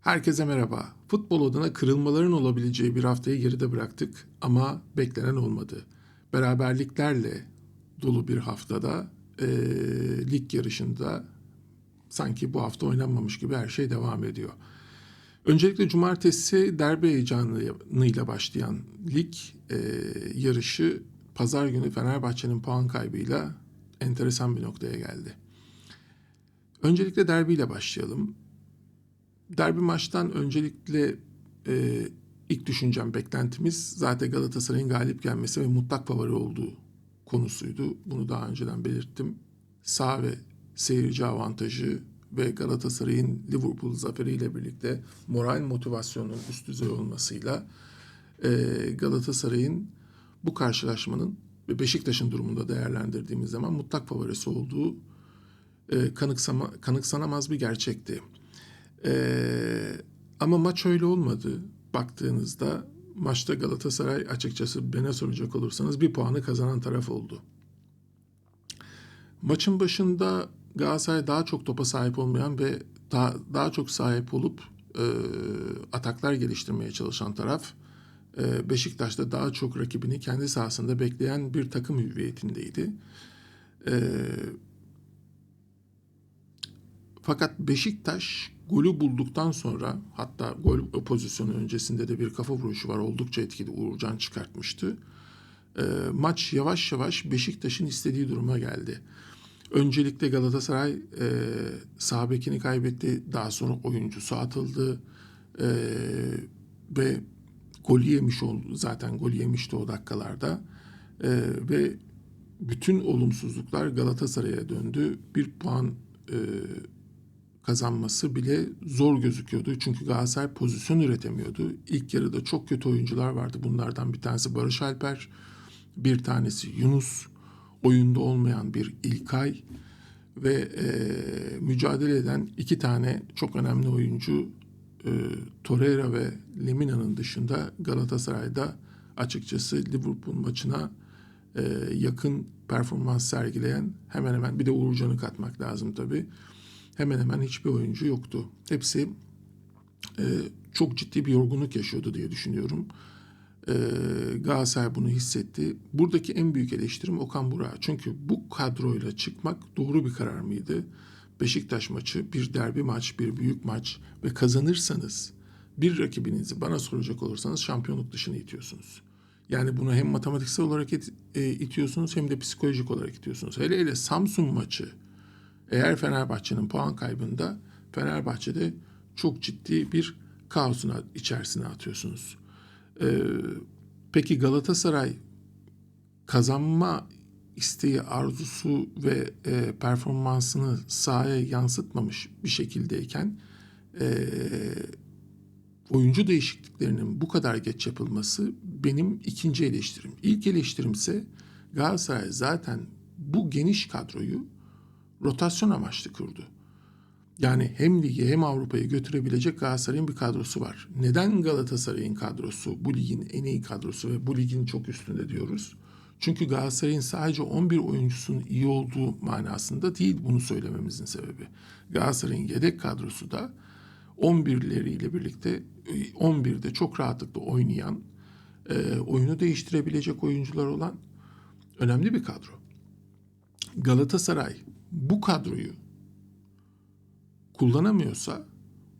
Herkese merhaba. Futbol adına kırılmaların olabileceği bir haftayı geride bıraktık ama beklenen olmadı. Beraberliklerle dolu bir haftada eee, lig yarışında sanki bu hafta oynanmamış gibi her şey devam ediyor. Öncelikle cumartesi derbi heyecanıyla başlayan lig eee, yarışı pazar günü Fenerbahçe'nin puan kaybıyla enteresan bir noktaya geldi. Öncelikle derbiyle başlayalım. Derbi maçtan öncelikle e, ilk düşüncem, beklentimiz zaten Galatasaray'ın galip gelmesi ve mutlak favori olduğu konusuydu. Bunu daha önceden belirttim. Sağ ve seyirci avantajı ve Galatasaray'ın Liverpool zaferiyle birlikte moral motivasyonun üst düzey olmasıyla e, Galatasaray'ın bu karşılaşmanın ve Beşiktaş'ın durumunda değerlendirdiğimiz zaman mutlak favorisi olduğu e, kanıksama, kanıksanamaz bir gerçekti. Ee, ama maç öyle olmadı. Baktığınızda maçta Galatasaray açıkçası bana soracak olursanız bir puanı kazanan taraf oldu. Maçın başında Galatasaray daha çok topa sahip olmayan ve daha, daha çok sahip olup e, ataklar geliştirmeye çalışan taraf. E, Beşiktaş'ta daha çok rakibini kendi sahasında bekleyen bir takım hüviyetindeydi. E, fakat Beşiktaş golü bulduktan sonra hatta gol pozisyonu öncesinde de bir kafa vuruşu var. Oldukça etkili Uğurcan çıkartmıştı. E, maç yavaş yavaş Beşiktaş'ın istediği duruma geldi. Öncelikle Galatasaray e, sağ kaybetti. Daha sonra oyuncusu atıldı. E, ve golü yemiş oldu. Zaten golü yemişti o dakikalarda. E, ve bütün olumsuzluklar Galatasaray'a döndü. Bir puan e, kazanması bile zor gözüküyordu. Çünkü Galatasaray pozisyon üretemiyordu. İlk yarıda çok kötü oyuncular vardı. Bunlardan bir tanesi Barış Alper, bir tanesi Yunus, oyunda olmayan bir İlkay ve e, mücadele eden iki tane çok önemli oyuncu e, Torreira ve Lemina'nın dışında Galatasaray'da açıkçası Liverpool maçına e, yakın performans sergileyen hemen hemen bir de Uğurcan'ı katmak lazım tabii hemen hemen hiçbir oyuncu yoktu. Hepsi e, çok ciddi bir yorgunluk yaşıyordu diye düşünüyorum. E, Galatasaray bunu hissetti. Buradaki en büyük eleştirim Okan Burak'a. Çünkü bu kadroyla çıkmak doğru bir karar mıydı? Beşiktaş maçı bir derbi maç, bir büyük maç ve kazanırsanız bir rakibinizi bana soracak olursanız şampiyonluk dışına itiyorsunuz. Yani bunu hem matematiksel olarak it, e, itiyorsunuz hem de psikolojik olarak itiyorsunuz. Hele hele Samsun maçı eğer Fenerbahçe'nin puan kaybında Fenerbahçe'de çok ciddi bir kaosun içerisine atıyorsunuz. Ee, peki Galatasaray kazanma isteği, arzusu ve e, performansını sahaya yansıtmamış bir şekildeyken e, oyuncu değişikliklerinin bu kadar geç yapılması benim ikinci eleştirim. İlk eleştirim ise Galatasaray zaten bu geniş kadroyu rotasyon amaçlı kurdu. Yani hem ligi hem Avrupa'yı götürebilecek Galatasaray'ın bir kadrosu var. Neden Galatasaray'ın kadrosu bu ligin en iyi kadrosu ve bu ligin çok üstünde diyoruz? Çünkü Galatasaray'ın sadece 11 oyuncusunun iyi olduğu manasında değil bunu söylememizin sebebi. Galatasaray'ın yedek kadrosu da 11'leriyle birlikte 11'de çok rahatlıkla oynayan, e, oyunu değiştirebilecek oyuncular olan önemli bir kadro. Galatasaray bu kadroyu kullanamıyorsa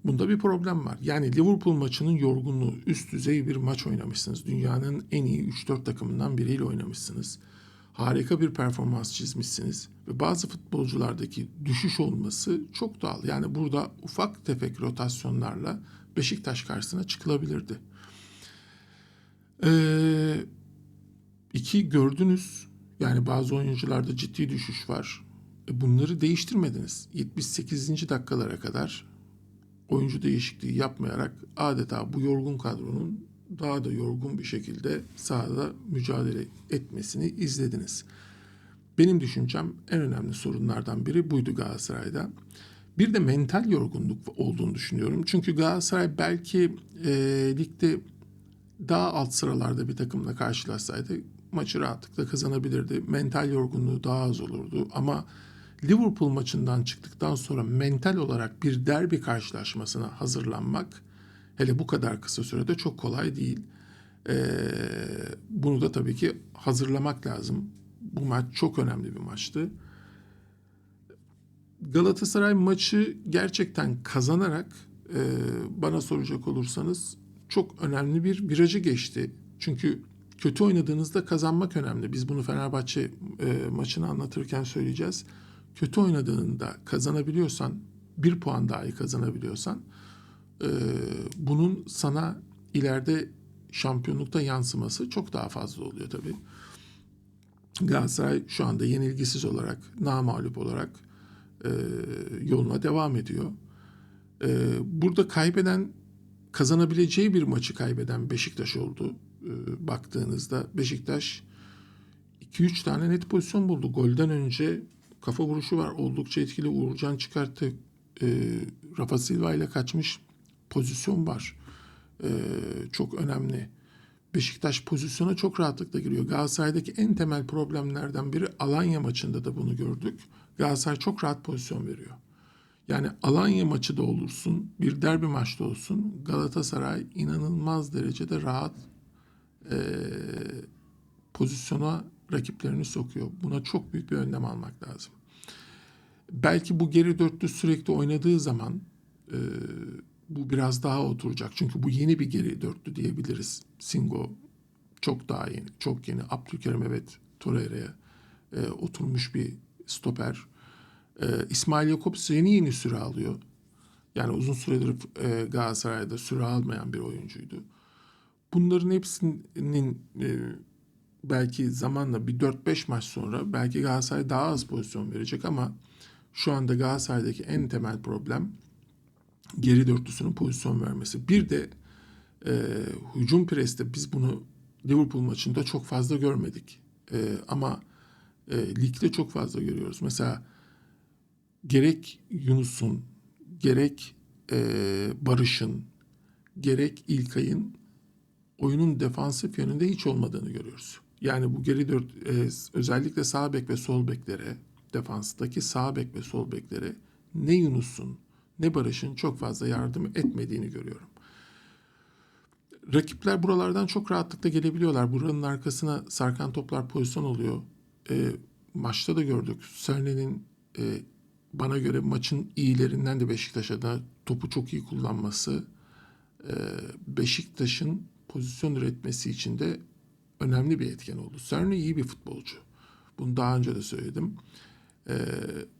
bunda bir problem var. Yani Liverpool maçının yorgunluğu üst düzey bir maç oynamışsınız. Dünyanın en iyi 3-4 takımından biriyle oynamışsınız. Harika bir performans çizmişsiniz ve bazı futbolculardaki düşüş olması çok doğal. Yani burada ufak tefek rotasyonlarla Beşiktaş karşısına çıkılabilirdi. Ee, iki gördünüz yani bazı oyuncularda ciddi düşüş var. E bunları değiştirmediniz. 78. dakikalara kadar oyuncu değişikliği yapmayarak adeta bu yorgun kadronun daha da yorgun bir şekilde sahada mücadele etmesini izlediniz. Benim düşüncem en önemli sorunlardan biri buydu Galatasaray'da. Bir de mental yorgunluk olduğunu düşünüyorum. Çünkü Galatasaray belki e, ligde daha alt sıralarda bir takımla karşılaşsaydı maçı rahatlıkla kazanabilirdi. Mental yorgunluğu daha az olurdu ama Liverpool maçından çıktıktan sonra mental olarak bir derbi karşılaşmasına hazırlanmak hele bu kadar kısa sürede çok kolay değil. Ee, bunu da tabii ki hazırlamak lazım. Bu maç çok önemli bir maçtı. Galatasaray maçı gerçekten kazanarak e, bana soracak olursanız çok önemli bir virajı geçti. Çünkü kötü oynadığınızda kazanmak önemli. Biz bunu Fenerbahçe e, maçını anlatırken söyleyeceğiz. Kötü oynadığında kazanabiliyorsan, bir puan dahi kazanabiliyorsan e, bunun sana ileride şampiyonlukta yansıması çok daha fazla oluyor tabii. Galatasaray şu anda yenilgisiz olarak, namağlup olarak e, yoluna devam ediyor. E, burada kaybeden, kazanabileceği bir maçı kaybeden Beşiktaş oldu. E, baktığınızda Beşiktaş 2-3 tane net pozisyon buldu. Golden önce kafa vuruşu var. Oldukça etkili. Uğurcan çıkarttı. E, Rafa Silva ile kaçmış pozisyon var. E, çok önemli. Beşiktaş pozisyona çok rahatlıkla giriyor. Galatasaray'daki en temel problemlerden biri Alanya maçında da bunu gördük. Galatasaray çok rahat pozisyon veriyor. Yani Alanya maçı da olursun, bir derbi maçta olsun Galatasaray inanılmaz derecede rahat e, pozisyona rakiplerini sokuyor. Buna çok büyük bir önlem almak lazım. Belki bu geri dörtlü sürekli oynadığı zaman e, bu biraz daha oturacak. Çünkü bu yeni bir geri dörtlü diyebiliriz. Singo çok daha yeni, çok yeni. Abdülkerim evet Torreira'ya e, oturmuş bir stoper. E, İsmail Jakobs yeni yeni süre alıyor. Yani uzun süredir e, Galatasaray'da süre almayan bir oyuncuydu. Bunların hepsinin e, belki zamanla bir 4-5 maç sonra belki Galatasaray daha az pozisyon verecek ama şu anda Galatasaray'daki en temel problem geri dörtlüsünün pozisyon vermesi. Bir de e, hücum preste biz bunu Liverpool maçında çok fazla görmedik. E, ama e, ligde çok fazla görüyoruz. Mesela gerek Yunus'un, gerek e, Barış'ın, gerek İlkay'ın oyunun defansif yönünde hiç olmadığını görüyoruz. Yani bu geri dört e, özellikle sağ bek ve sol beklere defanstaki sağ bek ve sol beklere ne Yunus'un ne Barış'ın çok fazla yardım etmediğini görüyorum. Rakipler buralardan çok rahatlıkla gelebiliyorlar. Buranın arkasına sarkan toplar pozisyon oluyor. E, maçta da gördük. Serne'nin e, bana göre maçın iyilerinden de Beşiktaş'a da topu çok iyi kullanması e, Beşiktaş'ın pozisyon üretmesi için de önemli bir etken oldu. Serne iyi bir futbolcu. Bunu daha önce de söyledim. E,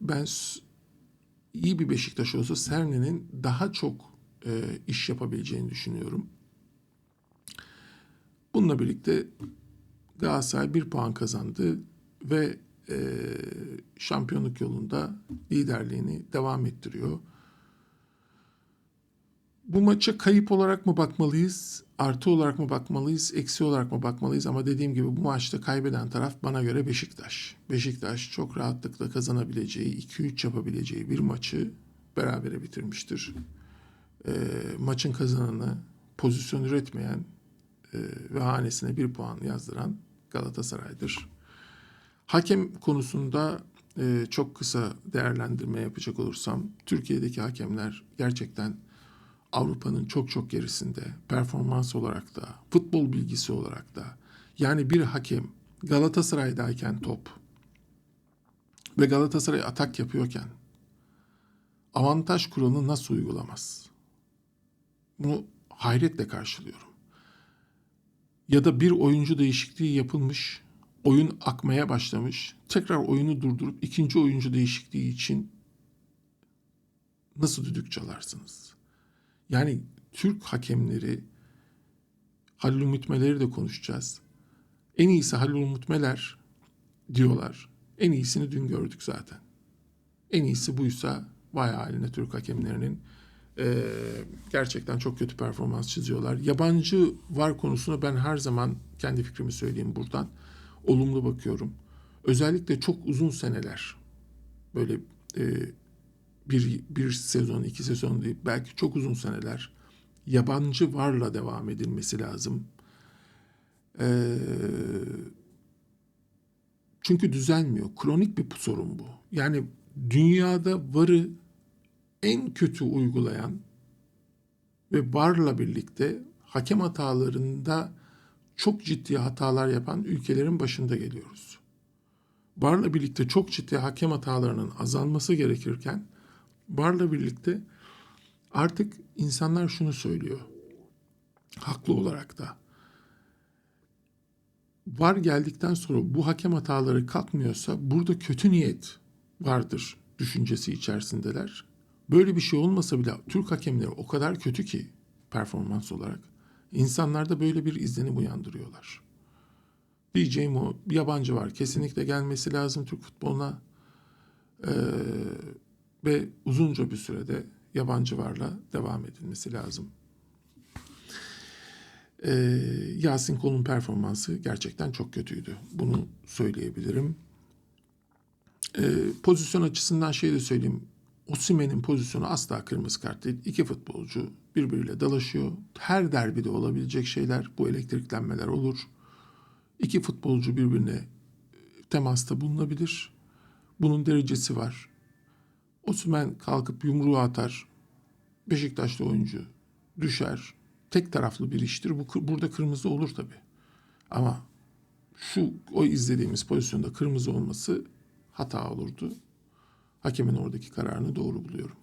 ben iyi bir Beşiktaş olsa Serne'nin daha çok e, iş yapabileceğini düşünüyorum. Bununla birlikte Galatasaray bir puan kazandı ve e, şampiyonluk yolunda liderliğini devam ettiriyor. Bu maça kayıp olarak mı bakmalıyız, artı olarak mı bakmalıyız, eksi olarak mı bakmalıyız? Ama dediğim gibi bu maçta kaybeden taraf bana göre Beşiktaş. Beşiktaş çok rahatlıkla kazanabileceği, 2-3 yapabileceği bir maçı berabere bitirmiştir. E, maçın kazananı pozisyon üretmeyen e, ve hanesine bir puan yazdıran Galatasaray'dır. Hakem konusunda e, çok kısa değerlendirme yapacak olursam, Türkiye'deki hakemler gerçekten Avrupa'nın çok çok gerisinde performans olarak da, futbol bilgisi olarak da. Yani bir hakem Galatasaray'dayken top ve Galatasaray atak yapıyorken avantaj kuralını nasıl uygulamaz? Bunu hayretle karşılıyorum. Ya da bir oyuncu değişikliği yapılmış, oyun akmaya başlamış, tekrar oyunu durdurup ikinci oyuncu değişikliği için nasıl düdük çalarsınız? Yani Türk hakemleri Halil Umutmeler'i de konuşacağız. En iyisi Halil Umutmeler diyorlar. En iyisini dün gördük zaten. En iyisi buysa vay haline Türk hakemlerinin e, gerçekten çok kötü performans çiziyorlar. Yabancı var konusuna ben her zaman kendi fikrimi söyleyeyim buradan. Olumlu bakıyorum. Özellikle çok uzun seneler böyle e, bir, bir sezon, iki sezon değil, belki çok uzun seneler yabancı varla devam edilmesi lazım. Ee, çünkü düzelmiyor. Kronik bir sorun bu. Yani dünyada varı en kötü uygulayan ve varla birlikte hakem hatalarında çok ciddi hatalar yapan ülkelerin başında geliyoruz. Varla birlikte çok ciddi hakem hatalarının azalması gerekirken varla birlikte artık insanlar şunu söylüyor. Haklı olarak da. Var geldikten sonra bu hakem hataları kalkmıyorsa burada kötü niyet vardır düşüncesi içerisindeler. Böyle bir şey olmasa bile Türk hakemleri o kadar kötü ki performans olarak. İnsanlarda böyle bir izlenim uyandırıyorlar. Diyeceğim o yabancı var. Kesinlikle gelmesi lazım Türk futboluna. Ee, ve uzunca bir sürede yabancı varla devam edilmesi lazım. Ee, Yasin Kol'un performansı gerçekten çok kötüydü. Bunu söyleyebilirim. Ee, pozisyon açısından şey de söyleyeyim. Osimhen'in pozisyonu asla kırmızı kart değil. İki futbolcu birbiriyle dalaşıyor. Her derbide olabilecek şeyler bu elektriklenmeler olur. İki futbolcu birbirine temasta bulunabilir. Bunun derecesi var. Osimhen kalkıp yumruğu atar. Beşiktaşlı oyuncu düşer. Tek taraflı bir iştir. Bu burada kırmızı olur tabi. Ama şu o izlediğimiz pozisyonda kırmızı olması hata olurdu. Hakemin oradaki kararını doğru buluyorum.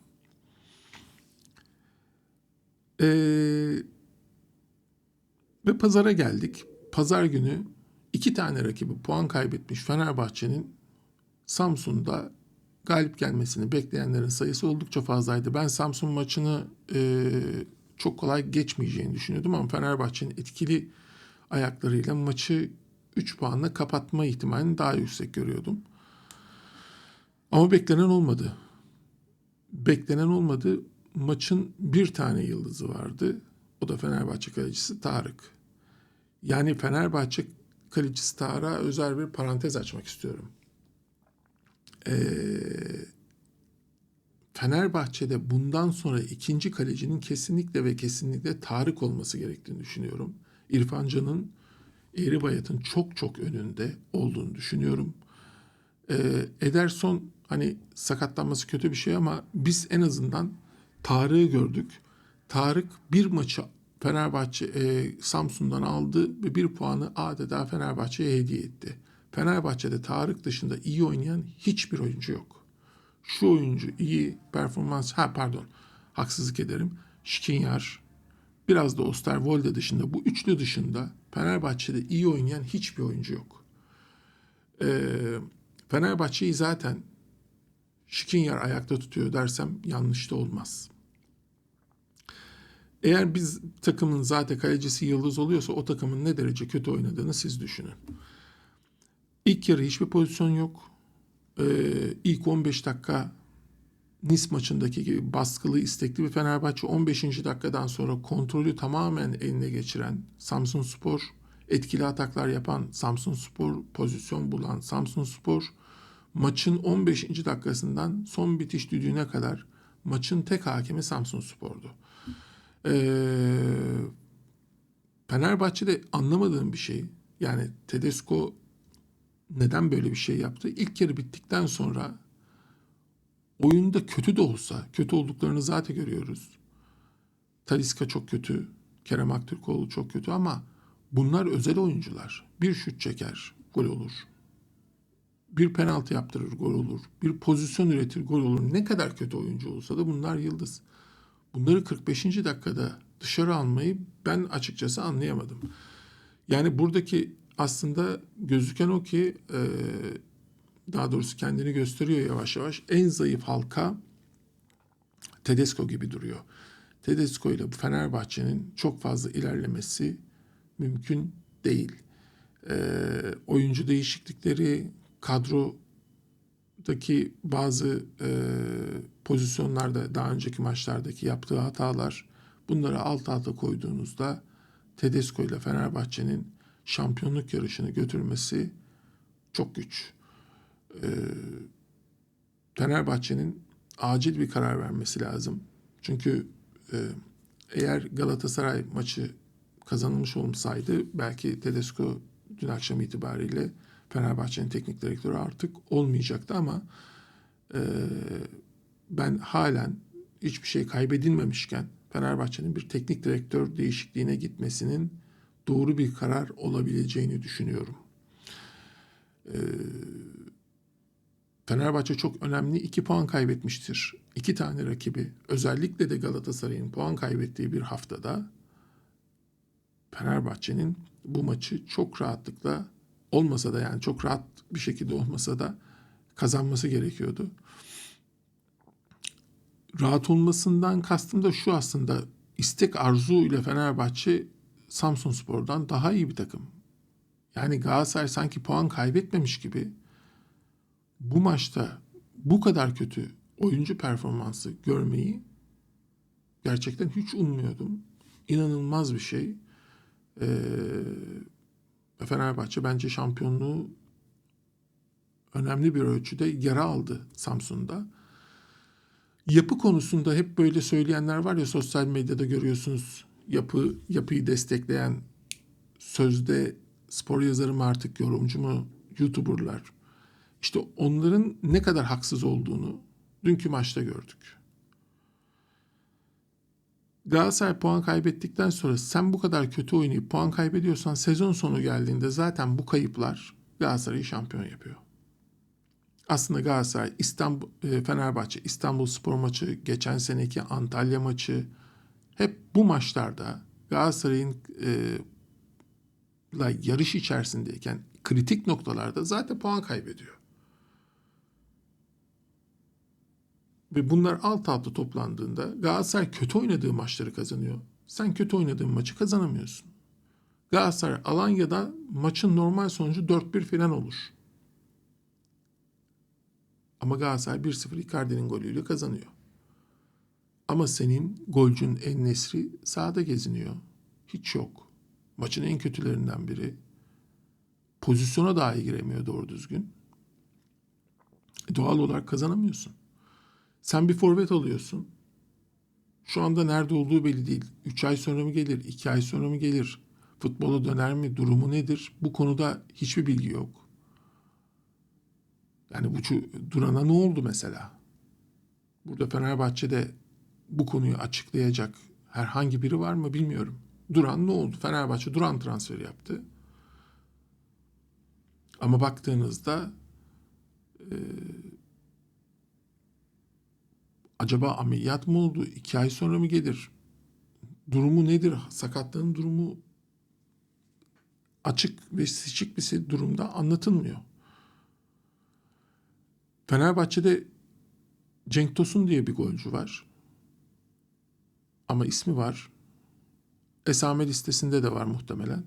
Ee, ve pazara geldik. Pazar günü iki tane rakibi puan kaybetmiş Fenerbahçe'nin Samsun'da galip gelmesini bekleyenlerin sayısı oldukça fazlaydı. Ben Samsun maçını e, çok kolay geçmeyeceğini düşünüyordum ama Fenerbahçe'nin etkili ayaklarıyla maçı 3 puanla kapatma ihtimalini daha yüksek görüyordum. Ama beklenen olmadı. Beklenen olmadı. Maçın bir tane yıldızı vardı. O da Fenerbahçe kalecisi Tarık. Yani Fenerbahçe kalecisi Tarık'a özel bir parantez açmak istiyorum. Ee, Fenerbahçe'de bundan sonra ikinci kalecinin kesinlikle ve kesinlikle Tarık olması gerektiğini düşünüyorum. İrfan Can'ın Eğri Bayat'ın çok çok önünde olduğunu düşünüyorum. Ee, Ederson hani sakatlanması kötü bir şey ama biz en azından Tarık'ı gördük. Tarık bir maçı Fenerbahçe e, Samsun'dan aldı ve bir puanı adeta Fenerbahçe'ye hediye etti. Fenerbahçe'de Tarık dışında iyi oynayan hiçbir oyuncu yok. Şu oyuncu iyi performans, ha pardon haksızlık ederim. Şkinyar, biraz da Osterwolde dışında bu üçlü dışında Fenerbahçe'de iyi oynayan hiçbir oyuncu yok. Ee, Fenerbahçe'yi zaten Şkinyar ayakta tutuyor dersem yanlış da olmaz. Eğer biz takımın zaten kalecisi yıldız oluyorsa o takımın ne derece kötü oynadığını siz düşünün. İlk yarı hiçbir pozisyon yok. Ee, ilk 15 dakika Nis maçındaki gibi baskılı, istekli bir Fenerbahçe 15. dakikadan sonra kontrolü tamamen eline geçiren Samsun Spor, etkili ataklar yapan Samsun Spor, pozisyon bulan Samsun Spor, maçın 15. dakikasından son bitiş düdüğüne kadar maçın tek hakemi Samsun Spor'du. Ee, Fenerbahçe'de anlamadığım bir şey, yani Tedesco neden böyle bir şey yaptı? İlk yarı bittikten sonra oyunda kötü de olsa, kötü olduklarını zaten görüyoruz. Taliska çok kötü, Kerem Aktürkoğlu çok kötü ama bunlar özel oyuncular. Bir şut çeker, gol olur. Bir penaltı yaptırır, gol olur. Bir pozisyon üretir, gol olur. Ne kadar kötü oyuncu olsa da bunlar yıldız. Bunları 45. dakikada dışarı almayı ben açıkçası anlayamadım. Yani buradaki aslında gözüken o ki e, daha doğrusu kendini gösteriyor yavaş yavaş. En zayıf halka Tedesco gibi duruyor. Tedesco ile Fenerbahçe'nin çok fazla ilerlemesi mümkün değil. E, oyuncu değişiklikleri, kadrodaki bazı e, pozisyonlarda daha önceki maçlardaki yaptığı hatalar bunları alt alta koyduğunuzda Tedesco ile Fenerbahçe'nin şampiyonluk yarışını götürmesi çok güç. Ee, Fenerbahçe'nin acil bir karar vermesi lazım. Çünkü e, eğer Galatasaray maçı kazanılmış olsaydı belki Tedesco dün akşam itibariyle Fenerbahçe'nin teknik direktörü artık olmayacaktı ama e, ben halen hiçbir şey kaybedilmemişken Fenerbahçe'nin bir teknik direktör değişikliğine gitmesinin doğru bir karar olabileceğini düşünüyorum. Ee, Fenerbahçe çok önemli iki puan kaybetmiştir. İki tane rakibi özellikle de Galatasaray'ın puan kaybettiği bir haftada Fenerbahçe'nin bu maçı çok rahatlıkla olmasa da yani çok rahat bir şekilde olmasa da kazanması gerekiyordu. Rahat olmasından kastım da şu aslında istek arzu ile Fenerbahçe Samsun Spor'dan daha iyi bir takım. Yani Galatasaray sanki puan kaybetmemiş gibi bu maçta bu kadar kötü oyuncu performansı görmeyi gerçekten hiç ummuyordum. İnanılmaz bir şey. Ee, Fenerbahçe bence şampiyonluğu önemli bir ölçüde yara aldı Samsun'da. Yapı konusunda hep böyle söyleyenler var ya sosyal medyada görüyorsunuz yapı yapıyı destekleyen sözde spor yazarı mı artık yorumcu mu youtuberlar. İşte onların ne kadar haksız olduğunu dünkü maçta gördük. Galatasaray puan kaybettikten sonra sen bu kadar kötü oynayıp puan kaybediyorsan sezon sonu geldiğinde zaten bu kayıplar Galatasaray'ı şampiyon yapıyor. Aslında Galatasaray, İstanbul, e, Fenerbahçe, İstanbul Spor maçı, geçen seneki Antalya maçı hep bu maçlarda Galatasaray'ın e, la yarış içerisindeyken kritik noktalarda zaten puan kaybediyor. Ve bunlar alt alta toplandığında Galatasaray kötü oynadığı maçları kazanıyor. Sen kötü oynadığın maçı kazanamıyorsun. Galatasaray Alanya'da maçın normal sonucu 4-1 falan olur. Ama Galatasaray 1-0 Icardi'nin golüyle kazanıyor. Ama senin golcün En Nesri sahada geziniyor. Hiç yok. Maçın en kötülerinden biri. Pozisyona dahi giremiyor doğru düzgün. E doğal olarak kazanamıyorsun. Sen bir forvet alıyorsun. Şu anda nerede olduğu belli değil. 3 ay sonra mı gelir, 2 ay sonra mı gelir? Futbola döner mi? Durumu nedir? Bu konuda hiçbir bilgi yok. Yani bu Duran'a ne oldu mesela? Burada Fenerbahçe'de bu konuyu açıklayacak herhangi biri var mı bilmiyorum. Duran ne oldu? Fenerbahçe Duran transferi yaptı. Ama baktığınızda e, acaba ameliyat mı oldu? İki ay sonra mı gelir? Durumu nedir? Sakatlığın durumu açık ve seçik bir durumda anlatılmıyor. Fenerbahçe'de Cenk Tosun diye bir golcü var. Ama ismi var. Esame listesinde de var muhtemelen.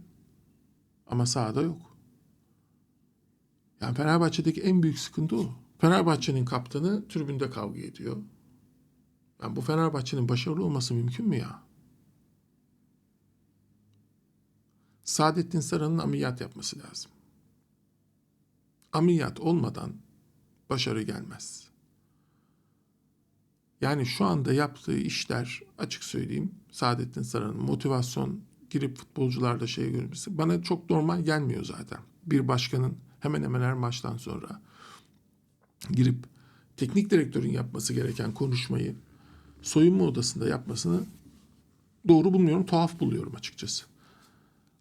Ama sahada yok. Yani Fenerbahçe'deki en büyük sıkıntı o. Fenerbahçe'nin kaptanı tribünde kavga ediyor. Yani bu Fenerbahçe'nin başarılı olması mümkün mü ya? Saadettin Saran'ın ameliyat yapması lazım. Ameliyat olmadan başarı gelmez. Yani şu anda yaptığı işler açık söyleyeyim Saadettin Saran'ın motivasyon girip futbolcularda şey görmesi bana çok normal gelmiyor zaten. Bir başkanın hemen hemen her maçtan sonra girip teknik direktörün yapması gereken konuşmayı soyunma odasında yapmasını doğru bulmuyorum, tuhaf buluyorum açıkçası.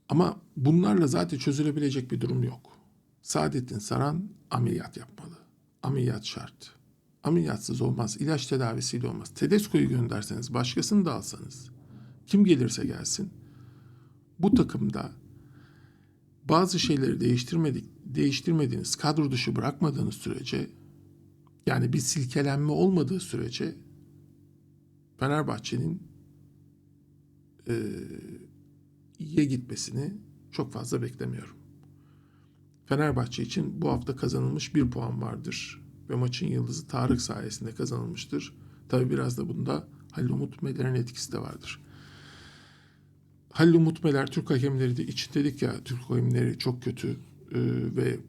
Ama bunlarla zaten çözülebilecek bir durum yok. Saadettin Saran ameliyat yapmalı. Ameliyat şart. Ameliyatsız olmaz, ilaç tedavisiyle olmaz. Tedesco'yu gönderseniz, başkasını da alsanız, kim gelirse gelsin, bu takımda bazı şeyleri değiştirmedik, değiştirmediğiniz, kadro dışı bırakmadığınız sürece, yani bir silkelenme olmadığı sürece Fenerbahçe'nin e, iyiye gitmesini çok fazla beklemiyorum. Fenerbahçe için bu hafta kazanılmış bir puan vardır ve maçın yıldızı Tarık sayesinde kazanılmıştır. Tabi biraz da bunda Halil Umut Meler'in etkisi de vardır. Halil Umut Meler Türk hakemleri de için dedik ya Türk hakemleri çok kötü e, ve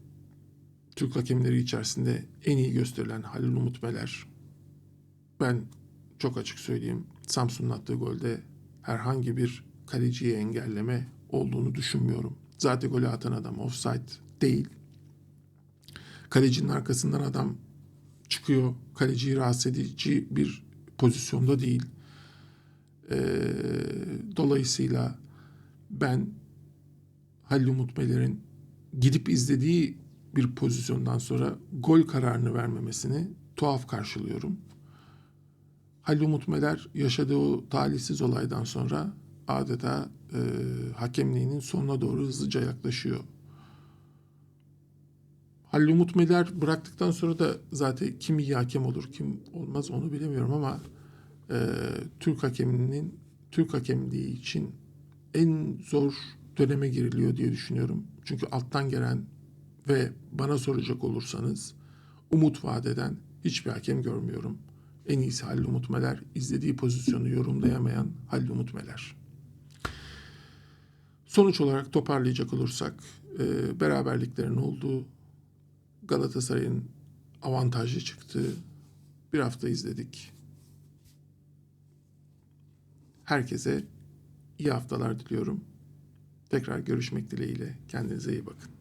Türk hakemleri içerisinde en iyi gösterilen Halil Umut Meler. Ben çok açık söyleyeyim Samsun'un attığı golde herhangi bir kaleciyi engelleme olduğunu düşünmüyorum. Zaten golü atan adam offside değil. Kalecinin arkasından adam çıkıyor. Kaleciyi rahatsız edici bir pozisyonda değil. Ee, dolayısıyla ben Halil Umut Meler'in gidip izlediği bir pozisyondan sonra gol kararını vermemesini tuhaf karşılıyorum. Halil Umut Meler yaşadığı o talihsiz olaydan sonra adeta e, hakemliğinin sonuna doğru hızlıca yaklaşıyor. Halil Umut Meler bıraktıktan sonra da zaten kim iyi hakem olur kim olmaz onu bilemiyorum ama e, Türk hakeminin Türk hakemliği için en zor döneme giriliyor diye düşünüyorum. Çünkü alttan gelen ve bana soracak olursanız umut vadeden hiçbir hakem görmüyorum. En iyisi Halil Umut Meler. izlediği pozisyonu yorumlayamayan Halil Umut Meler. Sonuç olarak toparlayacak olursak e, beraberliklerin olduğu Galatasaray'ın avantajlı çıktığı bir hafta izledik. Herkese iyi haftalar diliyorum. Tekrar görüşmek dileğiyle. Kendinize iyi bakın.